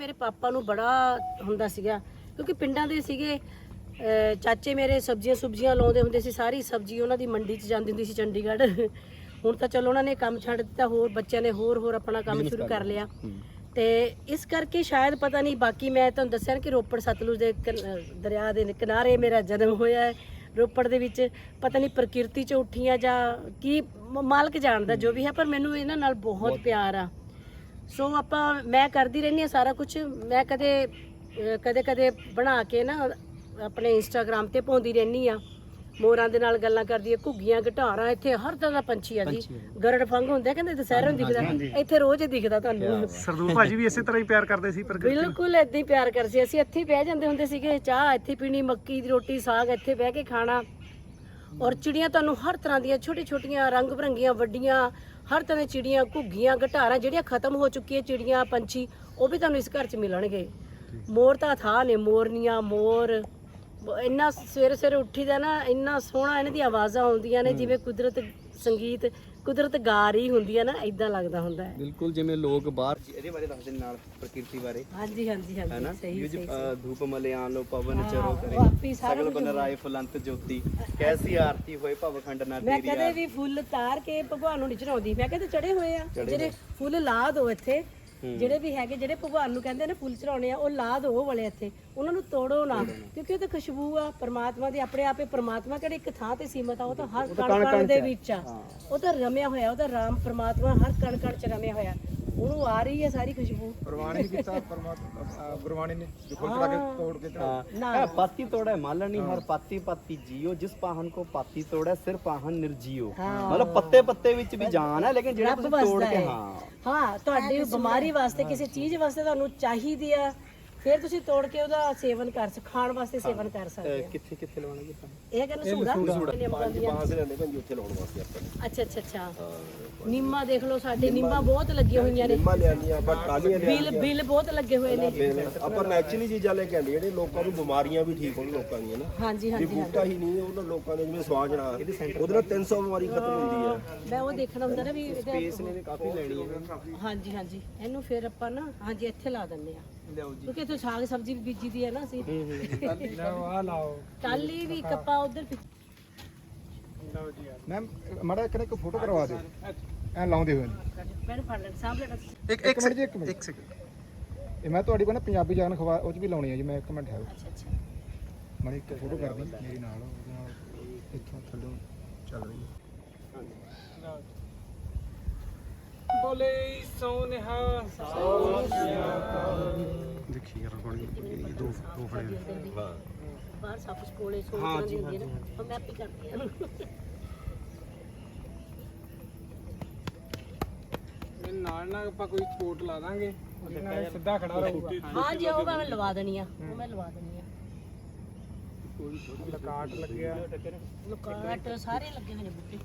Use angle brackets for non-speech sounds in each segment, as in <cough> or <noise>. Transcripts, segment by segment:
ਮੇਰੇ ਪਾਪਾ ਨੂੰ ਬੜਾ ਹੁੰਦਾ ਸੀਗਾ ਕਿਉਂਕਿ ਪਿੰਡਾਂ ਦੇ ਸੀਗੇ ਚਾਚੇ ਮੇਰੇ ਸਬਜ਼ੀਆਂ ਸੁਬਜ਼ੀਆਂ ਲਾਉਂਦੇ ਹੁੰਦੇ ਸੀ ਸਾਰੀ ਸਬਜ਼ੀ ਉਹਨਾਂ ਦੀ ਮੰਡੀ 'ਚ ਜਾਂਦੀ ਹੁੰਦੀ ਸੀ ਚੰਡੀਗੜ੍ਹ। <laughs> ਹੁਣ ਤਾਂ ਚਲੋ ਉਹਨਾਂ ਨੇ ਕੰਮ ਛੱਡ ਦਿੱਤਾ ਹੋਰ ਬੱਚਿਆਂ ਨੇ ਹੋਰ ਹੋਰ ਆਪਣਾ ਕੰਮ ਸ਼ੁਰੂ ਕਰ ਲਿਆ। ਤੇ ਇਸ ਕਰਕੇ ਸ਼ਾਇਦ ਪਤਾ ਨਹੀਂ ਬਾਕੀ ਮੈਂ ਤੁਹਾਨੂੰ ਦੱਸਿਆ ਕਿ ਰੋਪੜ ਸਤਲੁਜ ਦੇ ਦਰਿਆ ਦੇ ਕਿਨਾਰੇ ਮੇਰਾ ਜਨਮ ਹੋਇਆ ਹੈ। ਰੋਪੜ ਦੇ ਵਿੱਚ ਪਤਾ ਨਹੀਂ ਪ੍ਰਕਿਰਤੀ 'ਚ ਉੱਠੀਆਂ ਜਾਂ ਕੀ ਮਾਲਕ ਜਾਣਦਾ ਜੋ ਵੀ ਹੈ ਪਰ ਮੈਨੂੰ ਇਹਨਾਂ ਨਾਲ ਬਹੁਤ ਪਿਆਰ ਆ। ਸੋ ਆਪਾਂ ਮੈਂ ਕਰਦੀ ਰਹਿੰਦੀ ਆ ਸਾਰਾ ਕੁਝ ਮੈਂ ਕਦੇ ਕਦੇ ਕਦੇ ਬਣਾ ਕੇ ਨਾ ਆਪਣੇ ਇੰਸਟਾਗ੍ਰam ਤੇ ਪਾਉਂਦੀ ਰਹਿੰਦੀ ਆ ਮੋਰਾਂ ਦੇ ਨਾਲ ਗੱਲਾਂ ਕਰਦੀ ਆ ਘੁੱਗੀਆਂ ਘਟਾਰਾਂ ਇੱਥੇ ਹਰ ਤਰ੍ਹਾਂ ਦਾ ਪੰਛੀ ਆ ਜੀ। ਗਰੜ ਫੰਗ ਹੁੰਦਾ ਕਹਿੰਦੇ ਦੁਸਹਿਰੇ ਨੂੰ ਦਿਖਦਾ। ਇੱਥੇ ਰੋਜ਼ ਹੀ ਦਿਖਦਾ ਤੁਹਾਨੂੰ। ਸਰਦੂਲ ਭਾਜੀ ਵੀ ਇਸੇ ਤਰ੍ਹਾਂ ਹੀ ਪਿਆਰ ਕਰਦੇ ਸੀ ਪ੍ਰਕਿਰਤੀ ਬਿਲਕੁਲ ਏਦਾਂ ਹੀ ਪਿਆਰ ਕਰਦੇ ਸੀ। ਅਸੀਂ ਇੱਥੇ ਹੀ ਬਹਿ ਜਾਂਦੇ ਹੁੰਦੇ ਸੀਗੇ ਚਾਹ ਇੱਥੇ ਪੀਣੀ ਮੱਕੀ ਦੀ ਰੋਟੀ ਸਾਗ ਇੱਥੇ ਬਹਿ ਕੇ ਖਾਣਾ। ਔਰ ਚਿੜੀਆਂ ਤੁਹਾਨੂੰ ਹਰ ਤਰ੍ਹਾਂ ਦੀਆਂ ਛੋਟੀ ਛੋਟੀਆਂ ਰੰਗ ਬਰੰਗੀਆਂ ਵੱਡੀਆਂ ਹਰ ਤਰ੍ਹਾਂ ਦੀਆਂ ਚਿੜੀਆਂ ਘੁੱਗੀਆਂ ਘਟਾਰਾਂ ਜਿਹੜੀਆਂ ਖਤਮ ਹੋ ਚੁੱਕੀਆਂ ਚਿੜੀਆਂ ਪੰਛੀ ਉਹ ਵੀ ਤੁਹਾਨੂੰ ਇਸ ਘਰ 'ਚ ਮਿਲਣਗੇ। ਮੋਰ ਤਾਂ ਥਾ ਨੇ ਮੋਰਨੀਆਂ ਮੋਰ। ਬ- ਇੰਨਾ ਸਵੇਰੇ ਸਵੇਰੇ ਉੱਠੀਦਾ ਨਾ ਇੰਨਾ ਸੋਹਣਾ ਇਹਨਾਂ ਦੀਆਂ ਆਵਾਜ਼ਾਂ ਆਉਂਦੀਆਂ ਨੇ ਜਿਵੇਂ ਕੁਦਰਤ ਸੰਗੀਤ ਕੁਦਰਤ ਗਾ ਰਹੀ ਹੁੰਦੀ ਹੈ ਨਾ ਇਦਾਂ ਲੱਗਦਾ ਹੁੰਦਾ ਹੈ। ਬਿਲਕੁਲ ਜਿਵੇਂ ਲੋਕ ਬਾਹਰ ਇਹਦੇ ਬਾਰੇ ਦੱਸਦੇ ਨੇ ਨਾਲ ਪ੍ਰਕਿਰਤੀ ਬਾਰੇ। ਹਾਂਜੀ ਹਾਂਜੀ ਹਾਂਜੀ ਸਹੀ ਯੁਜ ਸਹੀ ਅ, ਧੂਪ ਮਲਿਆਨ ਲੋ ਪਵਨ ਚਰੋ ਉਹ ਕਰੇ। ਆਪੀ ਸਾਰਾ ਸਗਲ ਕੁਝ ਬਨ ਰਾਏ ਫੁਲੰਤ ਜੋਤੀ। ਕੈਸੀ ਆਰਤੀ ਹੋਏ ਭਵਖੰਡ ਨਾ ਮੈਂ ਤੇਰੀ ਕਦੇ ਵੀ ਫੁੱਲ ਤਾਰ ਕੇ ਭਗਵਾਨ ਨੂੰ ਨਹੀਂ ਚੜਾਉਂਦੀ ਮੈਂ ਕਹਿੰਦੇ ਚੜੇ ਹੋਏ ਆ। ਜਿਹੜੇ ਫੁੱਲ ਲਾ ਦੋ ਇੱਥੇ ਜਿਹੜੇ ਵੀ ਹੈਗੇ ਜਿਹੜੇ ਭਗਵਾਨ ਨੂੰ ਕਹਿੰਦੇ ਨੇ ਫੁੱਲ ਚੜਾਉਣੇ ਆ ਉਹ ਲਾ ਦੋ ਉਹ ਵਾਲੇ ਇੱਥੇ। ਉਹਨਾਂ ਨੂੰ ਤੋੜੋ ਨਾ ਕਿਉਂਕਿ ਉਹ ਤਾਂ ਖੁਸ਼ਬੂ ਆ ਪਰਮਾਤਮਾ ਦੀ ਆਪਣੇ ਆਪੇ ਪਰਮਾਤਮਾ ਕਿਹੜੇ ਇੱਕ ਥਾਂ ਤੇ ਸੀਮਤ ਆ ਉਹ ਤਾਂ ਹਰ ਕਣ ਕਣ ਦੇ ਵਿੱਚ ਆ। ਉਹ ਤਾਂ ਰਮਿਆ ਹੋਇਆ ਉਹ ਤਾਂ ਰਾਮ ਪਰਮਾਤਮਾ ਹਰ ਕਣ ਕਣ ਚ ਰਮਿਆ ਹੋਇਆ। ਉਹਨੂੰ ਆ ਰਹੀ ਹੈ ਸਾਰੀ ਖੁਸ਼ਬੂ। ਪ੍ਰਵਾਣੀ ਕੀਤਾ ਪਰਮਾਤਮਾ ਗੁਰਬਾਣੀ ਨੇ ਜੋ ਫੁੱਲ ਚੜਾ ਕੇ ਤੋੜ ਕੇ ਚੜਾ ਹੈ। ਪਾਤੀ ਤੋੜਾ ਮਾਲਣੀ ਹਰ ਪਾਤੀ ਪਾਤੀ ਜੀਓ ਜਿਸ ਪਾਹਨ ਕੋ ਪਾਤੀ ਤੋੜਾ ਸਿਰ ਪਾਹਨ ਨਿਰਜੀਓ। ਮਤਲਬ ਪੱਤੇ ਪੱਤੇ ਵਿੱਚ ਵੀ ਜਾਨ ਹੈ ਲੇਕਿਨ ਜਿਹੜਾ ਰੱਬ ਤੁਸੀਂ ਤੋੜ ਕੇ ਹੈ। ਹਾਂ। ਹਾਂ ਤੁਹਾਡੀ ਬਿਮਾਰੀ ਵਾਸਤੇ ਕਿਸੇ ਚੀਜ਼ ਵਾਸਤੇ ਤੁਹਾਨੂੰ ਚਾਹੀਦੀ ਆ ਫਿਰ ਤੁਸੀਂ ਤੋੜ ਕੇ ਉਹਦਾ ਸੇਵਨ ਕਰ ਸਕ ਖਾਣ ਵਾਸਤੇ ਸੇਵਨ ਕਰ ਸਕਦੇ ਆ ਕਿੱਥੇ ਕਿੱਥੇ ਲਵਾਉਣਾ ਜੀ ਆਪਾਂ? ਇਹ ਕਹਿੰਦੇ ਸੂੜਾ ਬਾਹਰ ਲੈਂਦੇ ਭਾਈ ਉੱਥੇ ਲਾਉਣ ਵਾਸਤੇ ਆਪਾਂ ਨੇ। ਅੱਛਾ ਅੱਛਾ ਅੱਛਾ। ਨਿੰਮਾਂ ਦੇਖ ਲਓ ਸਾਡੇ ਨਿੰਮਾਂ ਬਹੁਤ ਲੱਗੀਆਂ ਹੋਈਆਂ ਨੇ। ਨਿੰਮਾਂ ਲਿਆਂਦੀਆਂ ਆਪਾਂ ਟਾਲੀਆਂ ਬਿੱਲ ਬਿੱਲ ਬਹੁਤ ਲੱਗੇ ਹੋਏ ਨੇ। ਆਪਾਂ ਨੈਚੁਰਲੀ ਚੀਜ਼ਾਂ ਲੈ ਕੇ ਆਂਦੇ ਜਿਹੜੇ ਲੋਕਾਂ ਨੂੰ ਬਿਮਾਰੀਆਂ ਵੀ ਠੀਕ ਹੋਣ ਲੋਕਾਂ ਦੀਆਂ ਨਾ। ਹਾਂਜੀ ਇਹ ਹਾਂਜੀ ਬੂਟਾ ਹੀ ਨਹੀਂ ਉਹਨਾਂ ਲੋਕਾਂ ਦੇ ਜਿਵੇਂ ਸਵਾਜਣਾ ਉਹਦੇ ਨਾਲ 300 ਬਿਮਾਰੀ ਖਤਮ ਹੁੰਦੀ ਹੈ ਮੈਂ ਉਹ ਦੇਖਣਾ ਹੁੰਦਾ ਨਾ ਵੀ ਇਹਦਾ ਇਸ ਨੇ ਵੀ ਕਾਫੀ ਲੈਣੀ ਹੈ ਹਾਂਜੀ ਹਾਂਜੀ। ਇਹਨੂੰ ਫਿਰ ਆਪਾਂ ਨਾ ਹਾਂਜੀ ਇੱਥੇ ਲਾ ਦਿੰਦੇ ਆ। ਲਿਆਓ ਜੀ। ਕਿਉਂਕਿ ਇੱਥੇ ਸਾਗ ਸਬਜ਼ੀ ਵੀ ਬੀਜੀ ਦੀ ਹੈ ਨਾ ਅਸੀਂ। ਲਓ ਆ ਲਾਓ। ਟਾਲੀ ਵੀ ਕੱਪਾ ਉਧਰ ਲਓ ਜੀ ਮੈਮ ਮਾੜਾ ਕਿਨੇ ਇੱਕ ਫੋਟੋ ਕਰਵਾ ਦਿਓ। ਐ ਲਾਉਂਦੇ ਹੋਏ ਨੇ ਮੈਨੂੰ ਫੜ ਲੈਣ ਸਾਹਮਣੇ ਇੱਕ ਇੱਕ ਮਿੰਟ ਜੀ ਇੱਕ ਮਿੰਟ। ਇੱਕ ਸੈਕਿੰਡ। ਇਹ ਮੈਂ ਤੁਹਾਡੀ ਕੋਲ ਨਾ ਪੰਜਾਬੀ ਜਾਨ ਖਵਾ ਉਹ ਚ ਵੀ ਲਾਉਣੀ ਹੈ ਜੀ ਮੈਂ ਇੱਕ ਮਿੰਟ ਹੈ। ਅੱਛਾ ਅੱਛਾ। ਮਾੜੀ ਇੱਕ ਫੋਟੋ ਕਰਦੀ ਮੇਰੀ ਨਾਲ ਉਹਦੇ ਨਾਲ ਇੱਥੋਂ ਥੱਲੋਂ ਚੱਲ ਰਹੀ ਹੈ। ਬੋਲੇ ਸੋਨਿਹਾ ਦੇਖੀ ਯਾਰ ਕੋਣੀ ਦੋ ਦੋ ਫੜੇ ਬਾਹਰ ਸਭ ਕੁਝ ਕੋਲੇ ਸੋਚ ਰਹੀ ਹੁੰਦੀ ਹੈ ਨਾ ਉਹ ਮੈਂ ਆਪੇ ਕਰਦੀ ਹਾਂ। ਇਹ ਨਾਲ ਨਾਲ ਆਪਾਂ ਕੋਈ ਕੋਟ ਲਾ ਦਾਂਗੇ। ਉਹਦੇ ਨਾਲ ਸਿੱਧਾ ਖੜਾ ਰਹੂਗਾ। ਹਾਂ ਜੀ ਉਹ ਮੈਂ ਲਵਾ ਦੇਣੀ ਆ। ਉਹ ਮੈਂ ਲਵਾ ਦੇਣੀ ਆ। ਲਕਾਟ ਲੱਗਿਆ। ਲੁਕਾਟ ਸਾਰੇ ਲੱਗੇ ਹੋਏ ਨੇ ਬੁੱਟੇ।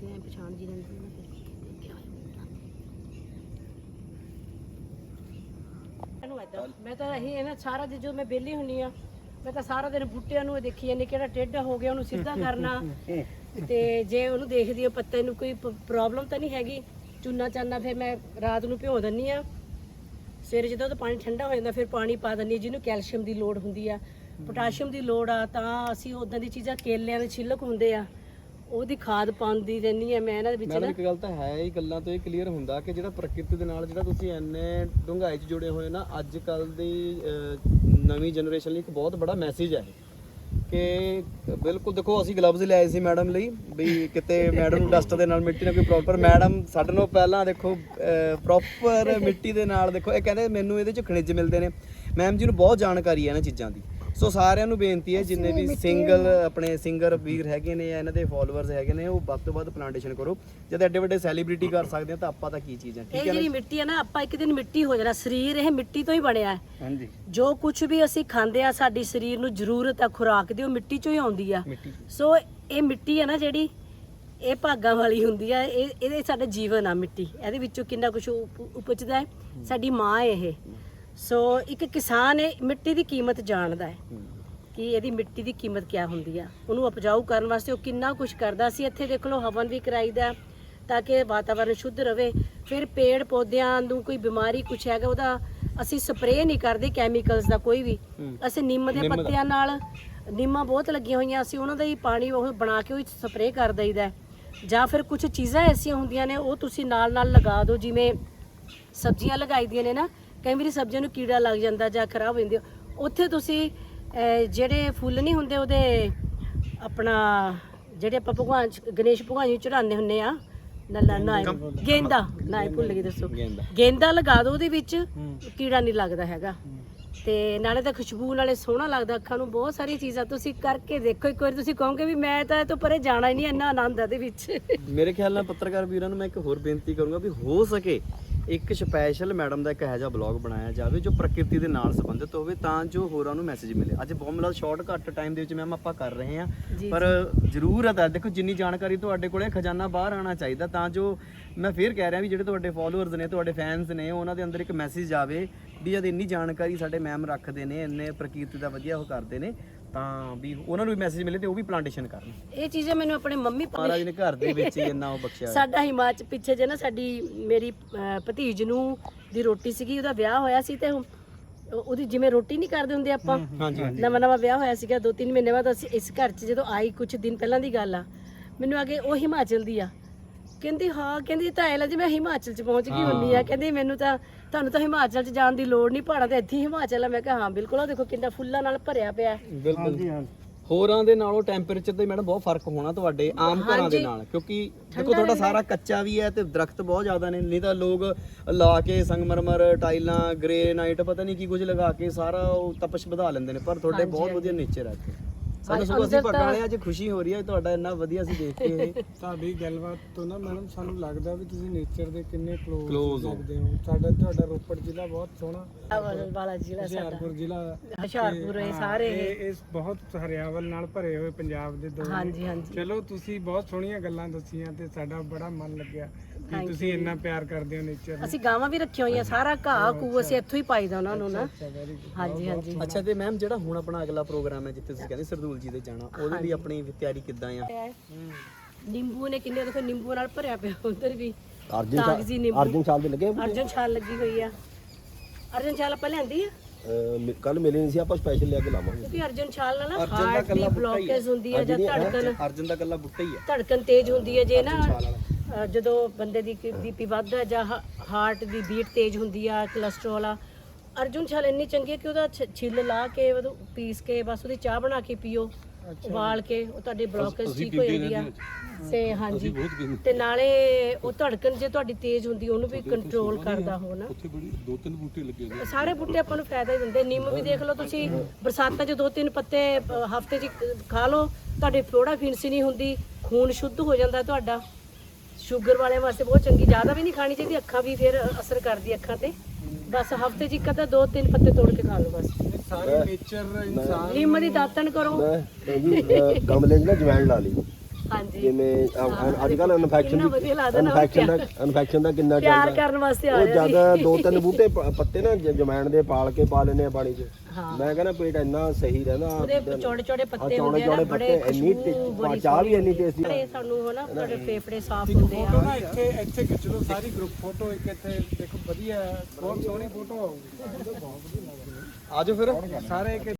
ਤੇ ਪਛਾਣ ਜੀ ਰਹਿੰਦੀ ਮੈਂ ਇਹੀ ਨਾ ਸਾਰਾ ਜਦੋਂ ਮੈਂ ਵਿਹਲੀ ਹੁੰਨੀ ਆ ਮੈਂ ਤਾਂ ਸਾਰਾ ਦਿਨ ਬੂਟਿਆਂ ਨੂੰ ਦੇਖੀ ਜਾਂਦੀ ਕਿਹੜਾ ਟੇਢਾ ਹੋ ਗਿਆ ਉਹਨੂੰ ਸਿੱਧਾ ਕਰਨਾ। ਤੇ ਜੇ ਉਹਨੂੰ ਦੇਖਦੀ ਆ ਪੱਤੇ ਨੂੰ ਕੋਈ ਪ੍ਰੋਬਲਮ ਤਾਂ ਨਹੀਂ ਹੈਗੀ। ਚੂਨਾ ਚਾਨਾ ਫਿਰ ਮੈਂ ਰਾਤ ਨੂੰ ਭਿਓ ਦਿੰਨੀ ਆ ਸਵੇਰੇ ਜਦੋਂ ਉਹਦਾ ਪਾਣੀ ਠੰਡਾ ਹੋ ਜਾਂਦਾ ਫਿਰ ਪਾਣੀ ਪਾ ਹਾਂ ਜਿਹਨੂੰ ਕੈਲਸ਼ੀਅਮ ਦੀ ਲੋੜ ਹੁੰਦੀ ਆ। ਪੋਟਾਸ਼ੀਅਮ ਦੀ ਲੋੜ ਆ ਤਾਂ ਅਸੀਂ ਉਦਾਂ ਦੀ ਚੀਜ਼ਾਂ ਕੇਲਿਆਂ ਦੇ ਛਿੱਲਕ ਹੁੰਦੇ ਆ। ਉਹਦੀ ਖਾਦ ਪਾਉਂਦੀ ਰਹਿੰਦੀ ਆ ਮੈਂ ਇਹਨਾਂ ਦੇ ਵਿੱਚ ਮੈਡਮ ਨਾ। ਇੱਕ ਗੱਲ ਤਾਂ ਹੈ ਹੀ ਗੱਲਾਂ ਤੋਂ ਇਹ ਕਲੀਅਰ ਹੁੰਦਾ ਕਿ ਜਿਹੜਾ ਪ੍ਰਕਿਰਤੀ ਦੇ ਨਾਲ ਜਿਹੜਾ ਤੁਸੀਂ ਐਨੇ ਡੂੰਘਾਈ 'ਚ ਜੁੜੇ ਹੋਏ ਨਾ ਅੱਜ ਕੱਲ ਦੀ ਅਹ, ਨਵੀਂ ਜਨਰੇਸ਼ਨ ਲਈ ਇੱਕ ਬਹੁਤ ਬੜਾ ਮੈਸੇਜ ਹੈ ਕਿ ਬਿਲਕੁਲ ਦੇਖੋ ਅਸੀਂ ਗਲਵਜ਼ ਲਿਆਏ ਸੀ ਮੈਡਮ ਲਈ ਵੀ ਕਿਤੇ ਮੈਡਮ ਨੂੰ ਡਸਟ ਦੇ ਨਾਲ ਮਿੱਟੀ ਨਾਲ ਕੋਈ ਪ੍ਰੋਪਰ ਮੈਡਮ ਸਾਡੇ ਨਾਲੋਂ ਪਹਿਲਾਂ ਦੇਖੋ ਪ੍ਰੋਪਰ ਮਿੱਟੀ ਦੇ ਨਾਲ ਦੇਖੋ, ਇਹ ਕਹਿੰਦੇ ਮੈਨੂੰ ਇਹਦੇ 'ਚ ਖਣਿਜ ਮਿਲਦੇ ਨੇ। ਮੈਮ ਜੀ ਨੂੰ ਬਹੁਤ ਜਾਣਕਾਰੀ ਹੈ ਇਹਨਾਂ ਚੀਜ਼ਾਂ ਦੀ। ਸੋ ਸਾਰਿਆਂ ਨੂੰ ਬੇਨਤੀ ਹੈ ਜਿੰਨੇ ਵੀ ਸਿੰਗਲ ਆਪਣੇ ਸਿੰਗਰ ਵੀਰ ਹੈਗੇ ਨੇ ਜਾਂ ਇਹਨਾਂ ਦੇ ਫਾਲੋਅਰਸ ਹੈਗੇ ਨੇ ਉਹ ਵੱਧ ਤੋਂ ਵੱਧ ਪਲਾਂਟੇਸ਼ਨ ਕਰੋ। ਜਦ ਐਡੇ ਵੱਡੇ ਸੈਲੀਬ੍ਰਿਟੀ ਕਰ ਸਕਦੇ ਆ ਤਾਂ ਆਪਾਂ ਤਾਂ ਕੀ ਚੀਜ਼ ਹੈ ਇਹ ਠੀਕ ਹੈ ਜਿਹੜੀ ਮਿੱਟੀ ਆ ਨਾ ਆਪਾਂ ਇੱਕ ਦਿਨ ਮਿੱਟੀ ਹੋ ਜਾਣਾ ਸਰੀਰ ਇਹ ਮਿੱਟੀ ਤੋਂ ਹੀ ਬਣਿਆ ਹੈ। ਹਾਂਜੀ। ਜੋ ਕੁਝ ਵੀ ਅਸੀਂ ਖਾਂਦੇ ਆ ਸਾਡੀ ਸਰੀਰ ਨੂੰ ਜ਼ਰੂਰਤ ਆ ਖੁਰਾਕ ਦੀ ਉਹ ਮਿੱਟੀ ਚੋਂ ਹੀ ਆਉਂਦੀ ਆ। ਸੋ ਇਹ ਮਿੱਟੀ ਆ ਨਾ ਜਿਹੜੀ ਇਹ ਭਾਗਾਂ ਵਾਲੀ ਹੁੰਦੀ ਆ ਇਹ ਇਹਦੇ ਸਾਡਾ ਜੀਵਨ ਆ ਮਿੱਟੀ। ਇਹਦੇ ਵਿੱਚੋਂ ਕਿੰਨਾ ਕੁਝ ਉਪਜਦਾ ਹੈ। ਸਾਡੀ ਮਾਂ ਹੈ ਇਹ। ਸੋ ਇੱਕ ਕਿਸਾਨ ਇਹ ਮਿੱਟੀ ਦੀ ਕੀਮਤ ਜਾਣਦਾ ਹੈ ਕਿ ਇਹਦੀ ਮਿੱਟੀ ਦੀ ਕੀਮਤ ਕੀ ਹੁੰਦੀ ਆ। ਉਹਨੂੰ ਉਪਜਾਊ ਕਰਨ ਵਾਸਤੇ ਉਹ ਕਿੰਨਾ ਕੁਝ ਕਰਦਾ ਸੀ। ਇੱਥੇ ਦੇਖ ਲਓ ਹਵਨ ਵੀ ਕਰਾਈਦਾ ਤਾਂ ਕਿ ਵਾਤਾਵਰਨ ਸ਼ੁੱਧ ਰਵੇ। ਫਿਰ ਪੇੜ ਪੌਦਿਆਂ ਨੂੰ ਕੋਈ ਬਿਮਾਰੀ ਕੁਛ ਹੈਗਾ ਉਹਦਾ ਅਸੀਂ ਸਪਰੇਅ ਨਹੀਂ ਕਰਦੇ ਕੈਮੀਕਲਸ ਦਾ ਕੋਈ ਵੀ। ਅਸੀਂ ਨਿੰਮ ਦੇ ਪੱਤਿਆਂ ਨਾਲ ਨਿੰਮਾਂ ਬਹੁਤ ਲੱਗੀਆਂ ਹੋਈਆਂ ਅਸੀਂ ਉਹਨਾਂ ਦਾ ਹੀ ਪਾਣੀ ਉਹ ਬਣਾ ਕੇ ਉਹ ਸਪਰੇਅ ਕਰ ਦਈਦਾ। ਜਾਂ ਫਿਰ ਕੁਝ ਚੀਜ਼ਾਂ ਐਸੀਆਂ ਹੁੰਦੀਆਂ ਨੇ ਉਹ ਤੁਸੀਂ ਨਾਲ ਨਾਲ ਲਗਾ ਦਿਓ ਜਿਵੇਂ ਸਬਜ਼ੀਆਂ ਲਗਾਈ ਦੀਆਂ ਨੇ ਨਾ ਕਈ ਵਾਰੀ ਸਬਜ਼ੀਆਂ ਨੂੰ ਕੀੜਾ ਲੱਗ ਜਾਂਦਾ ਜਾਂ ਖਰਾਬ ਹੋ ਜਾਂਦੀ ਆ। ਉੱਥੇ ਤੁਸੀਂ ਜਿਹੜੇ ਫੁੱਲ ਨਹੀਂ ਹੁੰਦੇ ਉਹਦੇ ਆਪਣਾ ਜਿਹੜੇ ਆਪਾਂ ਭਗਵਾਨ ਗਣੇਸ਼ ਭਗਵਾਨ ਨੂੰ ਚੜਾਉਂਦੇ ਹੁੰਨੇ ਆ ਨੱਲਾ ਨਾ ਗੇਂਦਾ ਨਾ ਭੁੱਲ ਗਈ ਦੱਸੋ। ਗੇਂਦਾ। ਲਗਾ ਦਿਓ ਉਹਦੇ ਵਿੱਚ ਕੀੜਾ ਨਹੀਂ ਲੱਗਦਾ ਹੈਗਾ। ਤੇ ਨਾਲੇ ਤਾਂ ਖੁਸ਼ਬੂ ਨਾਲੇ ਸੋਹਣਾ ਲੱਗਦਾ ਅੱਖਾਂ ਨੂੰ ਬਹੁਤ ਸਾਰੀਆਂ ਚੀਜ਼ਾਂ ਤੁਸੀਂ ਕਰਕੇ ਦੇਖੋ ਇੱਕ ਵਾਰੀ ਤੁਸੀਂ ਕਹੋਗੇ ਵੀ ਮੈਂ ਤਾਂ ਇਹ ਤੋਂ ਪਰੇ ਜਾਣਾ ਹੀ ਨਹੀਂ ਇੰਨਾ ਆਨੰਦ ਹੈ ਇਹਦੇ ਵਿੱਚ। ਮੇਰੇ ਖਿਆਲ ਨਾਲ ਪੱਤਰਕਾਰ ਵੀਰਾਂ ਨੂੰ ਮੈਂ ਇੱਕ ਹੋਰ ਬੇਨਤੀ ਕਰੂੰਗਾ ਵੀ ਹੋ ਸਕੇ ਇੱਕ ਸਪੈਸ਼ਲ ਮੈਡਮ ਦਾ ਇੱਕ ਇਹੋ ਜਿਹਾ ਬਲੌਗ ਬਣਾਇਆ ਜਾਵੇ ਜੋ ਪ੍ਰਕਿਰਤੀ ਦੇ ਨਾਲ ਸੰਬੰਧਿਤ ਹੋਵੇ ਤਾਂ ਜੋ ਹੋਰਾਂ ਨੂੰ ਮੈਸੇਜ ਮਿਲੇ। ਅੱਜ ਬਹੁਤ ਮਿਲਦਾ ਸ਼ਾਰਟ ਘੱਟ ਟਾਈਮ ਦੇ ਵਿੱਚ ਮੈਮ ਆਪਾਂ ਕਰ ਰਹੇ ਹਾਂ। ਪਰ ਜ਼ਰੂਰਤ ਹੈ ਦੇਖੋ ਜਿੰਨੀ ਜਾਣਕਾਰੀ ਤੁਹਾਡੇ ਕੋਲੇ ਖਜ਼ਾਨਾ ਬਾਹਰ ਆਣਾ ਚਾਹੀਦਾ ਤਾਂ ਜੋ ਮੈਂ ਫੇਰ ਕਹਿ ਰਿਹਾ ਵੀ ਜਿਹੜੇ ਤੁਹਾਡੇ ਫਾਲੋਅਰਸ ਨੇ ਤੁਹਾਡੇ ਫੈਨਸ ਨੇ ਉਹਨਾਂ ਦੇ ਅੰਦਰ ਇੱਕ ਮੈਸੇਜ ਜਾਵੇ ਵੀ ਜਦ ਇੰਨੀ ਜਾਣਕਾਰੀ ਸਾਡੇ ਮੈਮ ਰੱਖਦੇ ਨੇ ਇੰਨੇ ਪ੍ਰਕਿਰਤੀ ਦਾ ਵਧੀਆ ਉਹ ਕਰਦੇ ਨੇ। ਤਾਂ ਵੀ ਉਹਨਾਂ ਨੂੰ ਵੀ ਮੈਸੇਜ ਮਿਲੇ ਤੇ ਉਹ ਵੀ ਪਲਾਂਟੇਸ਼ਨ ਕਰਨ। ਇਹ ਚੀਜ਼ਾਂ ਮੈਨੂੰ ਆਪਣੇ ਮੰਮੀ ਪਾਪਾ ਮਹਾਰਾਜ ਨੇ ਘਰ ਦੇ ਵਿੱਚ ਹੀ ਇੰਨਾ ਉਹ ਬਖਸ਼ਿਆ। ਸਾਡਾ ਹਿਮਾਚ ਪਿੱਛੇ ਜੇ ਨਾ ਸਾਡੀ ਮੇਰੀ ਅਹ, ਭਤੀਜ ਨੂੰ ਦੀ ਰੋਟੀ ਸੀਗੀ ਉਹਦਾ ਵਿਆਹ ਹੋਇਆ ਸੀ ਤੇ ਉਹ- ਉਹਦੀ ਜਿਵੇਂ ਰੋਟੀ ਨਹੀਂ ਕਰਦੇ ਹੁੰਦੇ ਆਪਾਂ। ਹਾਂਜੀ ਹਾਂਜੀ। ਨਵਾਂ ਨਵਾਂ ਵਿਆਹ ਹੋਇਆ ਸੀਗਾ ਦੋ ਤਿੰਨ ਮਹੀਨੇ ਬਾਅਦ ਅਸੀਂ ਇਸ ਘਰ 'ਚ ਜਦੋਂ ਆਈ ਕੁਝ ਦਿਨ ਪਹਿਲਾਂ ਦੀ ਗੱਲ ਆ ਮੈਨੂੰ ਅੱਗੇ ਉਹ ਹਿਮਾਚਲ ਦੀ ਆ। ਕਹਿੰਦੀ ਹਾਂ ਕਹਿੰਦੀ ਤਾਂ ਐ ਲੱਜ ਮੈਂ ਹਿਮਾਚਲ 'ਚ ਪਹੁੰਚ ਗਈ ਹੁੰਨੀ ਆ। ਕਹਿੰਦੀ ਮੈਨੂੰ ਤਾਂ ਤੁਹਾਨੂੰ ਤਾਂ ਹਿਮਾਚਲ 'ਚ ਜਾਣ ਦੀ ਲੋੜ ਨਹੀਂ ਪਹਾੜਾਂ ਤੇ ਇੱਥੇ ਹੀ ਹਿਮਾਚਲ ਆ। ਮੈਂ ਕਿਹਾ ਹਾਂ ਬਿਲਕੁਲ ਉਹ ਦੇਖੋ ਕਿੰਨਾ ਫੁੱਲਾਂ ਨਾਲ ਭਰਿਆ ਪਿਆ ਹੈ। ਬਿਲਕੁਲ। ਹੋਰਾਂ ਦੇ ਨਾਲੋਂ ਟੈਂਪਰੇਚਰ ਤੇ ਮੈਡਮ ਬਹੁਤ ਫ਼ਰਕ ਹੋਣਾ ਤੁਹਾਡੇ ਆਮ ਘਰਾਂ ਦੇ ਨਾਲ ਕਿਉਂਕਿ ਦੇਖੋ ਤੁਹਾਡਾ ਸਾਰਾ ਕੱਚਾ ਵੀ ਹੈ ਤੇ ਦਰਖਤ ਬਹੁਤ ਜ਼ਿਆਦਾ ਨੇ ਨਹੀਂ ਤਾਂ ਲੋਕ ਲਾ ਕੇ ਸੰਗਮਰਮਰ ਟਾਈਲਾਂ ਗ੍ਰੇਨਾਈਟ ਪਤਾ ਨਹੀਂ ਕੀ ਕੁਝ ਲਗਾ ਕੇ ਸਾਰਾ ਉਹ ਤਪਸ਼ ਵਧਾ ਲੈਂਦੇ ਨੇ ਪਰ ਤੁਹਾਡੇ ਬਹੁਤ ਵਧੀਆ ਨੇਚਰ ਹੈ ਇੱਥੇ। ਸਾਨੂੰ ਸਗੋਂ ਅਸੀਂ ਪੱਕਾ ਵਾਲੇ ਅੱਜ ਖੁਸ਼ੀ ਹੋ ਰਹੀ ਹੈ ਤੁਹਾਡਾ ਇੰਨਾ ਵਧੀਆ ਅਸੀਂ ਦੇਖ ਕੇ <laughs> ਤੁਹਾਡੀ ਗੱਲਬਾਤ ਤੋਂ ਨਾ ਮੈਡਮ ਸਾਨੂੰ ਲੱਗਦਾ ਵੀ ਤੁਸੀਂ ਨੇਚਰ ਦੇ ਕਿੰਨੇ Close ਕਲੋਜ਼। ਲੱਗਦੇ ਹੋ। ਸਾਡਾ ਤੁਹਾਡਾ ਰੋਪੜ ਜ਼ਿਲ੍ਹਾ ਬਹੁਤ ਸੋਹਣਾ। ਆਹ ਵਾਲਾ- ਵਾਲਾ ਜ਼ਿਲ੍ਹਾ ਸਾਡਾ। ਹੁਸ਼ਿਆਰਪੁਰ ਜ਼ਿਲ੍ਹਾ। ਹੁਸ਼ਿਆਰਪੁਰ ਇਹ ਹਾਂ, ਸਾਰੇ ਇਹ ਇਸ ਬਹੁਤ ਹਰਿਆਵਲ ਨਾਲ ਭਰੇ ਹੋਏ ਪੰਜਾਬ ਦੇ ਦੋ। ਹਾਂਜੀ ਹਾਂਜੀ। ਚਲੋ ਤੁਸੀਂ ਬਹੁਤ ਸੋਹਣੀਆਂ ਗੱਲਾਂ ਦੱਸੀਆਂ ਤੇ ਸਾਡਾ ਬੜਾ ਮਨ ਲੱਗਿਆ ਕਿ ਤੁਸੀਂ ਇੰਨਾ ਪਿਆਰ ਕਰਦੇ ਹੋ ਨੇਚਰ ਨੂੰ। ਅਸੀਂ ਗਾਵਾਂ ਵੀ ਰੱਖੀਆਂ ਹੋਈਆਂ ਸਾਰਾ ਘਾਹ ਕੂ ਅਸੀਂ ਇੱਥੋਂ ਹੀ ਪਾਈਦਾ ਉਹਨਾਂ ਨੂੰ ਨਾ। ਹਾਂਜੀ ਹਾਂਜੀ। ਅੱਛਾ ਤੇ ਮੈਮ ਜਿਹੜਾ ਹੁਣ ਆਪਣਾ ਅਗਲਾ ਪ੍ਰੋਗਰਾਮ ਹੈ ਜਿੱਥੇ ਤੁਸੀਂ ਕਹਿੰਦੇ ਸਰਦੂਲ ਜੀ ਦੇ ਜਾਣਾ ਉਹਦੇ ਲਈ ਆਪਣੀ ਤਿਆਰੀ ਕਿੱਦਾਂ ਆ? ਨਿੰਬੂ ਨੇ ਕਿੰਨੇ ਦੇਖੋ ਨਿੰਬੂ ਨਾਲ ਭਰਿਆ ਪਿਆ ਉਧਰ ਵੀ। ਅਰਜਨ ਕਾਗਜ਼ੀ ਨਿੰਬੂ। ਅਰਜਨ ਸਾਲ ਦੇ ਲੱਗੇ ਅਰਜਨ ਛਾਲ ਲੱਗੀ ਹੋਈ ਆ। ਅਰਜਨ ਛਾਲ ਆਪਾਂ ਲਿਆਂਦੀ ਆ? ਕੱਲ ਮਿਲੇ ਨਹੀਂ ਸੀ ਆਪਾਂ ਸਪੈਸ਼ਲ ਲਿਆ ਕੇ ਲਾਵਾਂਗੇ। ਕਿਉਂਕਿ ਅਰਜਨ ਛਾਲ ਨਾਲ ਨਾ ਹਾਰਟ ਦੀ ਬਲੌਕੇਜ ਹੁੰਦੀ ਹੈ ਜਾਂ ਧੜਕਨ ਅਰਜਨ ਦਾ ਗੱਲਾ ਬੁੱਟਾ ਹੀ ਆ। ਧੜਕਨ ਤੇਜ਼ ਹੁੰਦੀ ਹੈ ਜੇ ਨਾ ਜਦੋਂ ਬੰਦੇ ਦੀ ਬੀਪੀ ਵੱਧਦਾ ਜਾਂ ਹਾਰਟ ਦੀ ਬੀਟ ਤੇਜ਼ ਹੁੰਦੀ ਆ ਕੋਲੇਸਟ੍ਰੋਲ ਆ ਅਰਜੁਨ ਛਾਲ ਇੰਨੀ ਚੰਗੀ ਹੈ ਕਿ ਉਹਦਾ ਛ- ਛਿੱਲ ਲਾ ਕੇ ਉਹਨੂੰ ਪੀਸ ਕੇ ਬਸ ਉਹਦੀ ਚਾਹ ਬਣਾ ਕੇ ਪੀਓ ਉਬਾਲ ਕੇ ਉਹ ਤੁਹਾਡੇ ਬਲੌਕੇਜ ਠੀਕ ਹੋ ਜਾਂਦੀ ਆ। ਤੇ ਹਾਂਜੀ। ਤੇ ਨਾਲੇ ਉਹ ਧੜਕਨ ਜੇ ਤੁਹਾਡੀ ਤੇਜ਼ ਹੁੰਦੀ ਉਹਨੂੰ ਵੀ ਕੰਟਰੋਲ ਕਰਦਾ ਹੋ ਨਾ ਉੱਥੇ ਬੜੀ ਦੋ ਤਿੰਨ ਬੂਟੇ ਲੱਗੇ ਹੋਏ ਸਾਰੇ ਬੂਟੇ ਆਪਾਂ ਨੂੰ ਫਾਇਦਾ ਹੀ ਦਿੰਦੇ ਨਿੰਮ ਵੀ ਦੇਖ ਲਓ ਤੁਸੀਂ ਬਰਸਾਤਾਂ 'ਚ ਦੋ ਤਿੰਨ ਪੱਤੇ ਹਫ਼ਤੇ 'ਚ ਇੱਕ ਖਾ ਲਓ ਤੁਹਾਡੇ ਫਲੋੜਾ ਫਿੰਸੀ ਨਹੀਂ ਹੁੰਦੀ ਖੂਨ ਸ਼ੁੱਧ ਹੋ ਜਾਂਦਾ ਤੁਹਾਡਾ। ਸ਼ੂਗਰ ਵਾਲਿਆਂ ਵਾਸਤੇ ਬਹੁਤ ਚੰਗੀ ਜ਼ਿਆਦਾ ਵੀ ਨਹੀਂ ਖਾਣੀ ਚਾਹੀਦੀ ਅੱਖਾਂ ਵੀ ਫਿਰ ਅਸਰ ਕਰਦੀ ਅੱਖਾਂ ਤੇ। ਬਸ ਹਫ਼ਤੇ 'ਚ ਇੱਕ ਅੱਧਾ ਦੋ ਤਿੰਨ ਪੱਤੇ ਤੋੜ ਕੇ ਖਾ ਲਓ ਬਸ। ਸਾਰੇ ਨੇਚਰ ਇਨਸਾਨ ਨਿੰਮ ਦੀ ਦਾਤਣ ਕਰੋ। ਮੈਂ ਕਹਿੰਦੀ ਅਹ, ਗਮਲੇ 'ਚ ਨਾ ਜਵੈਣ ਲਾ ਲਈ। ਹਾਂਜੀ। ਜਿਵੇਂ ਅੱਜ ਕੱਲ ਇਨਫੈਕਸ਼ਨ ਕਿੰਨਾ ਵਧੀਆ ਲੱਗਦਾ ਨਾ ਉਹ ਇਨਫੈਕਸ਼ਨ ਦਾ ਇਨਫੈਕਸ਼ਨ ਦਾ ਕਿੰਨਾ ਪਿਆਰ ਚੱਲਦਾ। ਕਰਨ ਵਾਸਤੇ ਆ ਉਹ ਜਦ ਦੋ ਤਿੰਨ ਬੂਟੇ ਪ- ਪੱਤੇ ਨਾ ਜ- ਜਵੈਣ ਦੇ ਪਾਲ ਕੇ ਪਾ ਲੈਨੇ ਆ ਪਾਣੀ 'ਚ। ਮੈਂ ਕਹਿੰਦਾ ਪੇਟ ਇੰਨਾ ਸਹੀ ਰਹਿੰਦਾ ਉਹਦੇ ਚੌੜੇ ਚੌੜੇ ਪੱਤੇ ਚੌੜੇ ਹੁੰਦੇ ਆ ਨਾ ਚੌੜੇ ਬੜੇ ਪੱਤੇ ਇੰਨੀ ਖੁਸ਼ਬੂ ਟੇ- ਬੜੀ ਚਾਹ ਵੀ ਇੰਨੀ ਟੇਸਟੀ। ਸਾਡੇ ਸਾਨੂੰ ਹਨਾ ਤੁਹਾਡੇ ਫੇਫੜੇ ਸਾਫ਼ ਹੁੰਦੇ ਆ। ਫੋਟੋ ਨਾ ਇੱਥੇ ਇੱਥੇ ਖਿੱਚ ਲਓ ਸਾਰੀ ਗਰੁੱਪ ਫੋਟੋ ਇੱਕ ਇੱਥੇ ਦੇਖੋ ਵਧੀਆ ਹੈ, ਬਹੁਤ ਸੋਹਣੀ ਫੋਟੋ ਆਊਗੀ ਆਜੋ ਫਿਰ। ਸਾਰੇ ਇੱਕ